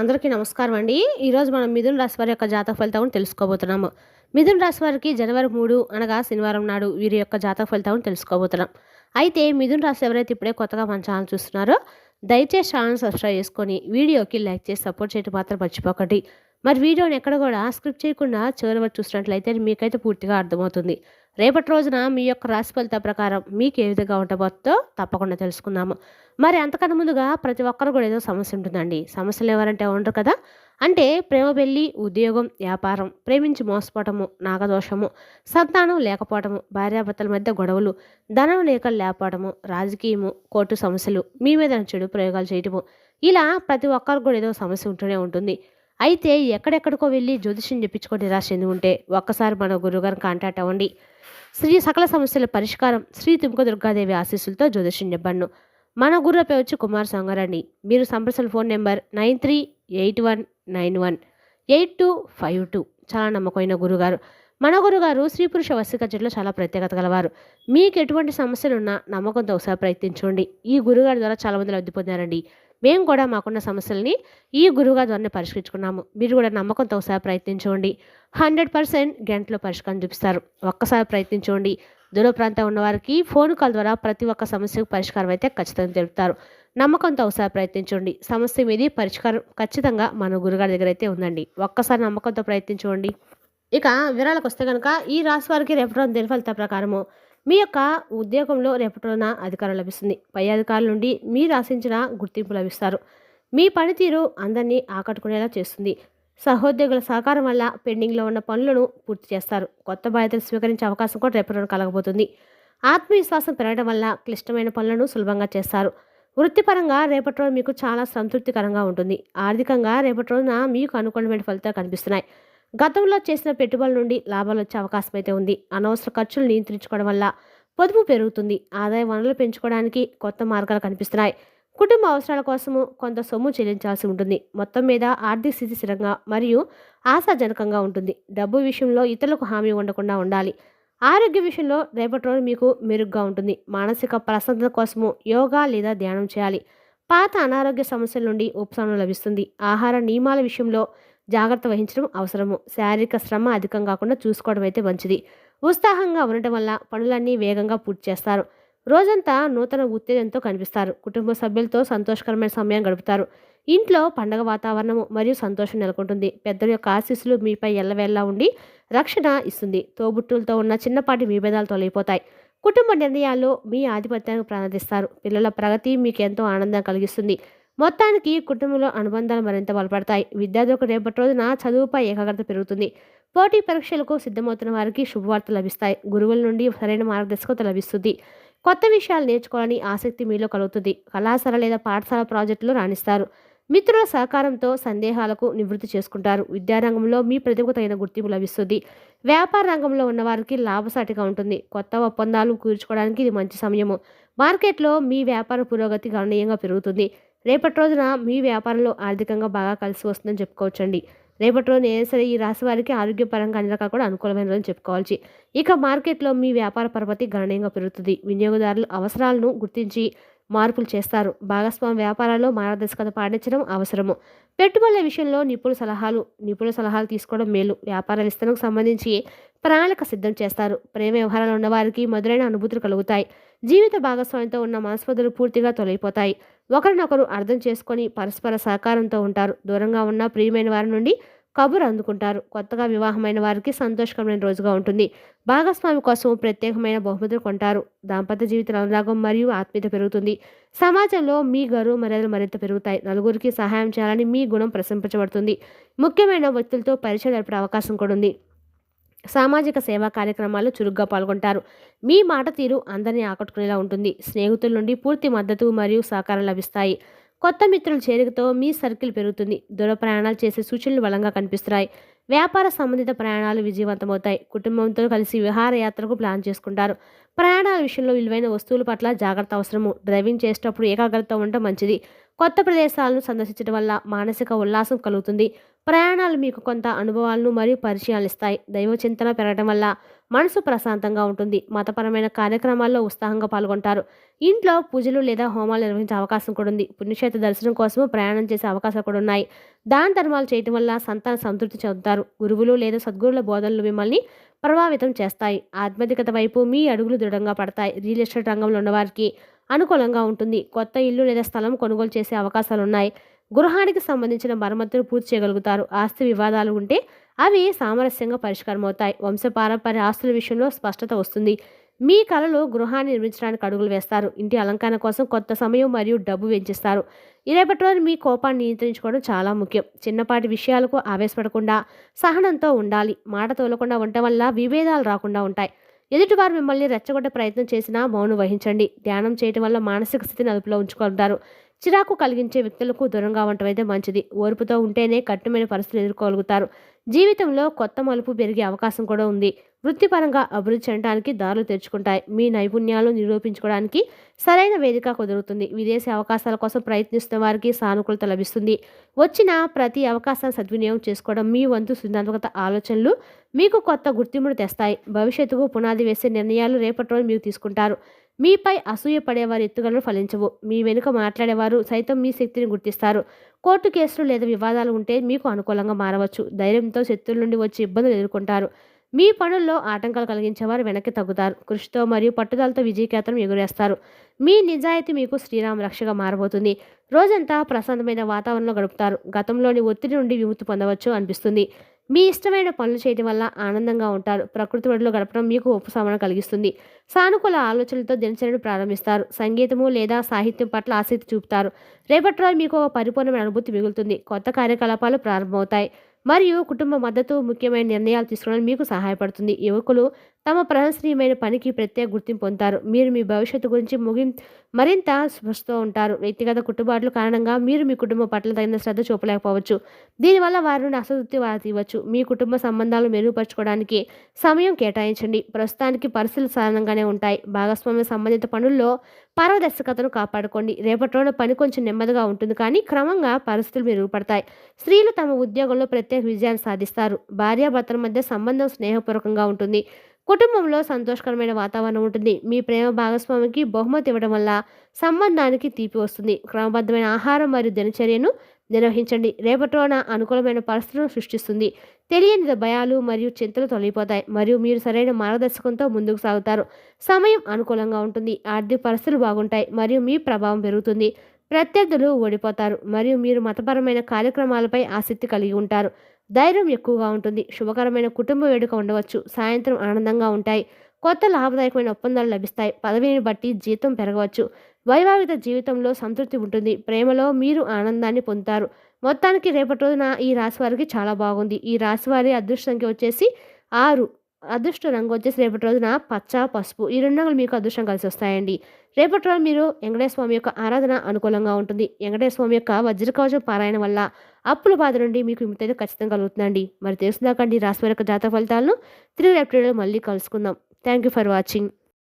అందరికీ నమస్కారం అండి. ఈరోజు మనం మిథున రాశి వారి యొక్క జాతక ఫలితాలను తెలుసుకోబోతున్నాము. మిథున రాశి వారికి జనవరి మూడు అనగా శనివారం నాడు వీరి యొక్క జాతక ఫలితాలను తెలుసుకోబోతున్నాం. అయితే మిథున రాశి ఎవరైతే ఇప్పుడే కొత్తగా మన ఛానల్ చూస్తున్నారో దయచేసి ఛానల్ సబ్స్క్రైబ్ చేసుకొని వీడియోకి లైక్ చేసి సపోర్ట్ చేయడం మాత్రం మర్చిపోకండి. మరి వీడియోని ఎక్కడ కూడా స్క్రిప్ట్ చేయకుండా చివరి వరకు చూసినట్లయితే మీకైతే పూర్తిగా అర్థమవుతుంది. రేపటి రోజున మీ యొక్క రాశి ఫలిత ప్రకారం మీకు ఏ విధంగా ఉండబోతుందో తప్పకుండా తెలుసుకుందాము. మరి అంతకన్నా ముందుగా ప్రతి ఒక్కరు కూడా ఏదో సమస్య ఉంటుందండి. సమస్యలు ఎవరంటే ఉండరు కదా. అంటే ప్రేమ పెళ్ళి ఉద్యోగం వ్యాపారం ప్రేమించి మోసపోవటము నాగదోషము సంతానం లేకపోవటము భార్యాభర్తల మధ్య గొడవలు ధనం లేక లేకపోవటము రాజకీయము కోర్టు సమస్యలు మీ మీద చెడు ప్రయోగాలు చేయటము ఇలా ప్రతి ఒక్కరికి కూడా ఏదో సమస్య ఉంటూనే ఉంటుంది. అయితే ఎక్కడెక్కడికో వెళ్ళి జ్యోతిష్యం చెప్పించుకొని నిరాశ చెంది ఉంటే ఒక్కసారి మన గురుగారిని కాంటాక్ట్ అవ్వండి. శ్రీ సకల సమస్యల పరిష్కారం శ్రీ తుముక దుర్గాదేవి ఆశీస్సులతో జ్యోతిష్యం చెప్పండి. మన గుర్రపై వచ్చి కుమార్ సంగారండి. మీరు సంప్రసల phone number nine three eight one nine one eight two five two. చాలా నమ్మకమైన గురుగారు. మన గురుగారు స్త్రీ పురుష వసిక చెట్లు చాలా ప్రత్యేకత గలవారు. మీకు ఎటువంటి సమస్యలున్నా నమ్మకంతో ఒకసారి ప్రయత్నించండి. ఈ గురుగారి ద్వారా చాలా మంది లబ్ధి పొందారండి. మేము కూడా మాకున్న సమస్యల్ని ఈ గురువుగారి ద్వారా పరిష్కరించుకున్నాము. మీరు కూడా నమ్మకంతో ఒకసారి ప్రయత్నించండి. హండ్రెడ్ పర్సెంట్ గంటలో పరిష్కారం చూపిస్తారు. ఒక్కసారి ప్రయత్నించండి. దూర ప్రాంతం ఉన్నవారికి ఫోన్ కాల్ ద్వారా ప్రతి ఒక్క సమస్యకు పరిష్కారం అయితే ఖచ్చితంగా తెలుపుతారు. నమ్మకంతో ఒకసారి ప్రయత్నించండి. సమస్య మీది పరిష్కారం ఖచ్చితంగా మన గురుగారి దగ్గర అయితే ఉందండి. ఒక్కసారి నమ్మకంతో ప్రయత్నించండి. ఇక వివరాలకు వస్తే కనుక ఈ రాశి వారికి రేపటి రోజు దిన ఫలిత ప్రకారము మీ యొక్క ఉద్యోగంలో రేపటి రోజున అధికారం లభిస్తుంది. పై అధికారుల నుండి మీరు ఆశించిన గుర్తింపు లభిస్తారు. మీ పనితీరు అందరినీ ఆకట్టుకునేలా చేస్తుంది. సహోద్యోగుల సహకారం వల్ల పెండింగ్లో ఉన్న పనులను పూర్తి చేస్తారు. కొత్త బాధ్యతలు స్వీకరించే అవకాశం కూడా రేపటి రోజున కలగబోతుంది. ఆత్మవిశ్వాసం పెరగడం వల్ల క్లిష్టమైన పనులను సులభంగా చేస్తారు. వృత్తిపరంగా రేపటి రోజు మీకు చాలా సంతృప్తికరంగా ఉంటుంది. ఆర్థికంగా రేపటి రోజున మీకు అనుకూలమైన ఫలితాలు కనిపిస్తున్నాయి. గతంలో చేసిన పెట్టుబడుల నుండి లాభాలు వచ్చే అవకాశం అయితే ఉంది. అనవసర ఖర్చులు నియంత్రించుకోవడం వల్ల పొదుపు పెరుగుతుంది. ఆదాయ వనరులు పెంచుకోవడానికి కొత్త మార్గాలు కనిపిస్తున్నాయి. కుటుంబ అవసరాల కోసము కొంత సొమ్ము చెల్లించాల్సి ఉంటుంది. మొత్తం మీద ఆర్థిక స్థితి స్థిరంగా మరియు ఆశాజనకంగా ఉంటుంది. డబ్బు విషయంలో ఇతరులకు హామీ ఉండకుండా ఉండాలి. ఆరోగ్య విషయంలో రేపటి రోజు మీకు మెరుగ్గా ఉంటుంది. మానసిక ప్రశాంతత కోసము యోగా లేదా ధ్యానం చేయాలి. పాత అనారోగ్య సమస్యల నుండి ఉపశమనం లభిస్తుంది. ఆహార నియమాల విషయంలో జాగ్రత్త వహించడం అవసరము. శారీరక శ్రమ అధికం కాకుండా చూసుకోవడం అయితే మంచిది. ఉత్సాహంగా ఉండటం వల్ల పనులన్నీ వేగంగా పూర్తి చేస్తారు. రోజంతా నూతన ఉత్తేజంతో కనిపిస్తారు. కుటుంబ సభ్యులతో సంతోషకరమైన సమయం గడుపుతారు. ఇంట్లో పండగ వాతావరణము మరియు సంతోషం నెలకొంటుంది. పెద్దల యొక్క ఆశీస్సులు మీపై ఎల్లవేళ్ళ ఉండి రక్షణ ఇస్తుంది. తోబుట్టులతో ఉన్న చిన్నపాటి విభేదాలు తొలగిపోతాయి. కుటుంబ నిర్ణయాల్లో మీ ఆధిపత్యానికి ప్రారంభిస్తారు. పిల్లల ప్రగతి మీకు ఎంతో ఆనందం కలిగిస్తుంది. మొత్తానికి కుటుంబంలో అనుబంధాలు మరింత బలపడతాయి. విద్యార్థులకు రేపటి రోజున చదువుపై ఏకాగ్రత పెరుగుతుంది. పోటీ పరీక్షలకు సిద్ధమవుతున్న వారికి శుభవార్తలు లభిస్తాయి. గురువుల నుండి సరైన మార్గదర్శకత లభిస్తుంది. కొత్త విషయాలు నేర్చుకోవాలని ఆసక్తి మీలో కలుగుతుంది. కళాశాల లేదా పాఠశాల ప్రాజెక్టులు రాణిస్తారు. మిత్రుల సహకారంతో సందేహాలకు నివృత్తి చేసుకుంటారు. విద్యారంగంలో మీ ప్రతిభకు తగిన గుర్తింపు లభిస్తుంది. వ్యాపార రంగంలో ఉన్నవారికి లాభసాటిగా ఉంటుంది. కొత్త ఒప్పందాలు కూర్చుకోవడానికి ఇది మంచి సమయము. మార్కెట్లో మీ వ్యాపార పురోగతి గణనీయంగా పెరుగుతుంది. రేపటి రోజున మీ వ్యాపారంలో ఆర్థికంగా బాగా కలిసి వస్తుందని చెప్పుకోవచ్చండి. రేపటి రోజున ఏ సరే ఈ రాశి వారికి ఆరోగ్యపరంగా అన్ని రకాలు కూడా అనుకూలమైన రోజు చెప్పుకోవచ్చు ఇక మార్కెట్లో మీ వ్యాపార పరపతి గణనీయంగా పెరుగుతుంది. వినియోగదారుల అవసరాలను గుర్తించి మార్పులు చేస్తారు. భాగస్వామ్య వ్యాపారాల్లో మార్గదర్శకత పాటించడం అవసరము. పెట్టుబడుల విషయంలో నిపుణుల సలహాలు నిపుణుల సలహాలు తీసుకోవడం మేలు. వ్యాపార విస్తరణకు సంబంధించి ప్రణాళిక సిద్ధం చేస్తారు. ప్రేమ వ్యవహారాలు ఉన్నవారికి మధురైన అనుభూతులు కలుగుతాయి. జీవిత భాగస్వామ్యంతో ఉన్న మనస్పతులు పూర్తిగా తొలగిపోతాయి. ఒకరినొకరు అర్థం చేసుకొని పరస్పర సహకారంతో ఉంటారు. దూరంగా ఉన్న ప్రియమైన వారి నుండి కబురు అందుకుంటారు. కొత్తగా వివాహమైన వారికి సంతోషకరమైన రోజుగా ఉంటుంది. భాగస్వామి కోసం ప్రత్యేకమైన బహుమతులు కొంటారు. దాంపత్య జీవిత అనురాగం మరియు ఆత్మీయత పెరుగుతుంది. సమాజంలో మీ గౌరవ మర్యాదలు మరింత పెరుగుతాయి. నలుగురికి సహాయం చేయాలని మీ గుణం ప్రశంసించబడుతుంది. ముఖ్యమైన వ్యక్తులతో పరిచయం జరిపే అవకాశం కూడా ఉంది. సామాజిక సేవా కార్యక్రమాల్లో చురుగ్గా పాల్గొంటారు. మీ మాట తీరు అందరినీ ఆకట్టుకునేలా ఉంటుంది. స్నేహితుల నుండి పూర్తి మద్దతు మరియు సహకారం లభిస్తాయి. కొత్త మిత్రుల చేరికతో మీ సర్కిల్ పెరుగుతుంది. దూర ప్రయాణాలు చేసే సూచనలు బలంగా కనిపిస్తున్నాయి. వ్యాపార సంబంధిత ప్రయాణాలు విజయవంతమవుతాయి. కుటుంబంతో కలిసి విహారయాత్రకు ప్లాన్ చేసుకుంటారు. ప్రయాణాల విషయంలో విలువైన వస్తువుల పట్ల జాగ్రత్త అవసరము. డ్రైవింగ్ చేసేటప్పుడు ఏకాగ్రత ఉండటం మంచిది. కొత్త ప్రదేశాలను సందర్శించడం వల్ల మానసిక ఉల్లాసం కలుగుతుంది. ప్రయాణాలు మీకు కొంత అనుభవాలను మరియు పరిచయాలు ఇస్తాయి. దైవ చింతన పెరగడం వల్ల మనసు ప్రశాంతంగా ఉంటుంది. మతపరమైన కార్యక్రమాల్లో ఉత్సాహంగా పాల్గొంటారు. ఇంట్లో పూజలు లేదా హోమాలు నిర్వహించే అవకాశం కూడా ఉంది. పుణ్యక్షేత్ర దర్శనం కోసం ప్రయాణం చేసే అవకాశాలు కూడా ఉన్నాయి. దాన ధర్మాలు చేయటం వల్ల సంతాన సంతృప్తి చెందుతారు. గురువులు లేదా సద్గురుల బోధనలు మిమ్మల్ని ప్రభావితం చేస్తాయి. ఆధ్యాత్మికత వైపు మీ అడుగులు దృఢంగా పడతాయి. రియల్ ఎస్టేట్ రంగంలో ఉన్నవారికి అనుకూలంగా ఉంటుంది. కొత్త ఇల్లు లేదా స్థలం కొనుగోలు చేసే అవకాశాలు ఉన్నాయి గృహానికి సంబంధించిన మరమ్మతులు పూర్తి చేయగలుగుతారు. ఆస్తి వివాదాలు ఉంటే అవి సామరస్యంగా పరిష్కారం అవుతాయి వంశపారంపర్య ఆస్తుల విషయంలో స్పష్టత వస్తుంది. మీ కళలు గృహాన్ని నిర్మించడానికి అడుగులు వేస్తారు. ఇంటి అలంకరణ కోసం కొత్త సమయం మరియు డబ్బు వెంచిస్తారు ఇరేపటి రోజు మీ కోపాన్ని నియంత్రించుకోవడం చాలా ముఖ్యం. చిన్నపాటి విషయాలకు ఆవేశపడకుండా సహనంతో ఉండాలి. మాట తోలకుండా ఉండటం వల్ల విభేదాలు రాకుండా ఉంటాయి. ఎదుటివారు మిమ్మల్ని రెచ్చగొట్టే ప్రయత్నం చేసినా మౌనం వహించండి. ధ్యానం చేయడం వల్ల మానసిక స్థితిని అదుపులో ఉంచుకుంటారు చిరాకు కలిగించే వ్యక్తులకు దూరంగా ఉండటం అయితే మంచిది. ఓర్పుతో ఉంటేనే కఠినమైన పరిస్థితులు ఎదుర్కోగలుగుతారు. జీవితంలో కొత్త మలుపు పెరిగే అవకాశం కూడా ఉంది. వృత్తిపరంగా అభివృద్ధి చెందడానికి దారులు తెరుచుకుంటాయి. మీ నైపుణ్యాలు నిరూపించుకోవడానికి సరైన వేదిక కుదురుతుంది. విదేశీ అవకాశాల కోసం ప్రయత్నిస్తున్న వారికి సానుకూలత లభిస్తుంది. వచ్చిన ప్రతి అవకాశాన్ని సద్వినియోగం చేసుకోవడం మీ వంతు సృజనాత్మకత ఆలోచనలు మీకు కొత్త గుర్తింపును తెస్తాయి. భవిష్యత్తుకు పునాది వేసే నిర్ణయాలు రేపటి రోజు మీరు తీసుకుంటారు. మీపై అసూయ పడేవారి ఎత్తుగడలు ఫలించవు. మీ వెనుక మాట్లాడేవారు సైతం మీ శక్తిని గుర్తిస్తారు. కోర్టు కేసులు లేదా వివాదాలు ఉంటే మీకు అనుకూలంగా మారవచ్చు. ధైర్యంతో శత్రువుల నుండి వచ్చే ఇబ్బందులు ఎదుర్కొంటారు. మీ పనుల్లో ఆటంకాలు కలిగించేవారు వెనక్కి తగ్గుతారు. కృషితో మరియు పట్టుదలతో విజయకేతనం ఎగురేస్తారు. మీ నిజాయితీ మీకు శ్రీరామ రక్షగా మారబోతుంది. రోజంతా ప్రశాంతమైన వాతావరణంలో గడుపుతారు. గతంలోని ఒత్తిడి నుండి విముక్తి పొందవచ్చు అనిపిస్తుంది. మీ ఇష్టమైన పనులు చేయడం వల్ల ఆనందంగా ఉంటారు. ప్రకృతి ఒడిలో గడపడం మీకు ఉపశమనం కలిగిస్తుంది. సానుకూల ఆలోచనలతో దినచర్యను ప్రారంభిస్తారు. సంగీతము లేదా సాహిత్యం పట్ల ఆసక్తి చూపుతారు. రేపటి రోజు మీకు ఒక పరిపూర్ణమైన అనుభూతి మిగులుతుంది. కొత్త కార్యకలాపాలు ప్రారంభమవుతాయి. మరియు కుటుంబ మద్దతు ముఖ్యమైన నిర్ణయాలు తీసుకోవడానికి మీకు సహాయపడుతుంది. యువకులు తమ ప్రశంసనీయమైన పనికి ప్రత్యేక గుర్తింపు పొందుతారు. మీరు మీ భవిష్యత్తు గురించి ముగి మరింత స్పృష్టతో ఉంటారు. వ్యక్తిగత కుటుంబాల కారణంగా మీరు మీ కుటుంబం పట్ల తగిన శ్రద్ధ చూపలేకపోవచ్చు. దీనివల్ల వారి నుండి అసంతృప్తి తీయవచ్చు. మీ కుటుంబ సంబంధాలు మెరుగుపరచుకోవడానికి సమయం కేటాయించండి. ప్రస్తుతానికి పరిస్థితులు సాధారణంగానే ఉంటాయి. భాగస్వామ్య సంబంధిత పనుల్లో పారదర్శకతను కాపాడుకోండి. రేపటి రోజున పని కొంచెం నెమ్మదిగా ఉంటుంది కానీ క్రమంగా పరిస్థితులు మెరుగుపడతాయి. స్త్రీలు తమ ఉద్యోగంలో ప్రత్యేక విజయాన్ని సాధిస్తారు. భార్యాభర్తల మధ్య సంబంధం స్నేహపూర్వకంగా ఉంటుంది. కుటుంబంలో సంతోషకరమైన వాతావరణం ఉంటుంది. మీ ప్రేమ భాగస్వామికి బహుమతి ఇవ్వడం వల్ల సంబంధానికి తీపి వస్తుంది. క్రమబద్ధమైన ఆహారం మరియు దినచర్యను నిర్వహించండి. రేపటిలోన అనుకూలమైన పరిస్థితులను సృష్టిస్తుంది. తెలియని భయాలు మరియు చింతలు తొలగిపోతాయి. మరియు మీరు సరైన మార్గదర్శకంతో ముందుకు సాగుతారు. సమయం అనుకూలంగా ఉంటుంది. ఆర్థిక పరిస్థితులు బాగుంటాయి. మరియు మీ ప్రభావం పెరుగుతుంది. ప్రత్యర్థులు ఓడిపోతారు. మరియు మీరు మతపరమైన కార్యక్రమాలపై ఆసక్తి కలిగి ఉంటారు. ధైర్యం ఎక్కువగా ఉంటుంది. శుభకరమైన కుటుంబ వేడుక ఉండవచ్చు. సాయంత్రం ఆనందంగా ఉంటాయి. కొత్త లాభదాయకమైన ఒప్పందాలు లభిస్తాయి. పదవిని బట్టి జీతం పెరగవచ్చు. వైవాహిక జీవితంలో సంతృప్తి ఉంటుంది. ప్రేమలో మీరు ఆనందాన్ని పొందుతారు. మొత్తానికి రేపటి రోజున ఈ రాశి వారికి చాలా బాగుంది. ఈ రాశి వారి అదృష్ట వచ్చేసి ఆరు. అదృష్ట రంగు వచ్చేసి రేపటి రోజున పచ్చ పసుపు ఈ రెండు రంగులు మీకు అదృష్టం కలిసి వస్తాయండి. రేపటి రోజు మీరు వెంకటేశ్వర స్వామి యొక్క ఆరాధన అనుకూలంగా ఉంటుంది. వెంకటేశ్వర స్వామి యొక్క వజ్రకవచం పారాయణ వల్ల అప్పుల బాధ నుండి మీకు విముక్తి అయితే ఖచ్చితంగా కలుగుతుందండి. మరి తెలుసుదాకండి రాశి యొక్క జాతక ఫలితాలను. తిరిగి రేపటి మళ్ళీ కలుసుకుందాం. Thank you for watching